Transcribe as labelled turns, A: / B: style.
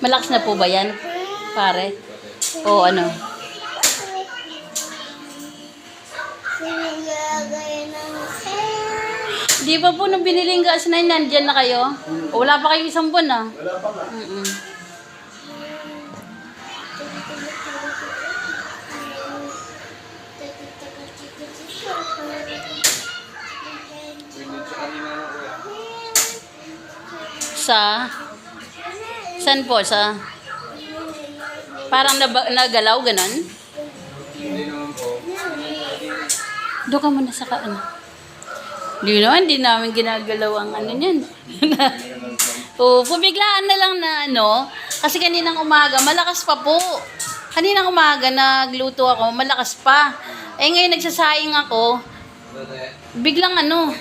A: Malakas na po ba yan, pare? O ano? Di ba po nung biniling gas na yun, nandyan na kayo? O wala pa kayong isang buwan ah.
B: Wala pa nga.
A: Mm-mm. Sa? San po? Sa? Parang nagalaw,
B: po.
A: Doon ka muna sa ka, ano? Di naman, di namin ginagalaw ang ano niyan. Oo, pumiglaan na lang na ano, kasi kaninang umaga, malakas pa po. Kaninang umaga, nagluto ako, malakas pa. Eh ngayon, nagsasaing ako, biglang ano,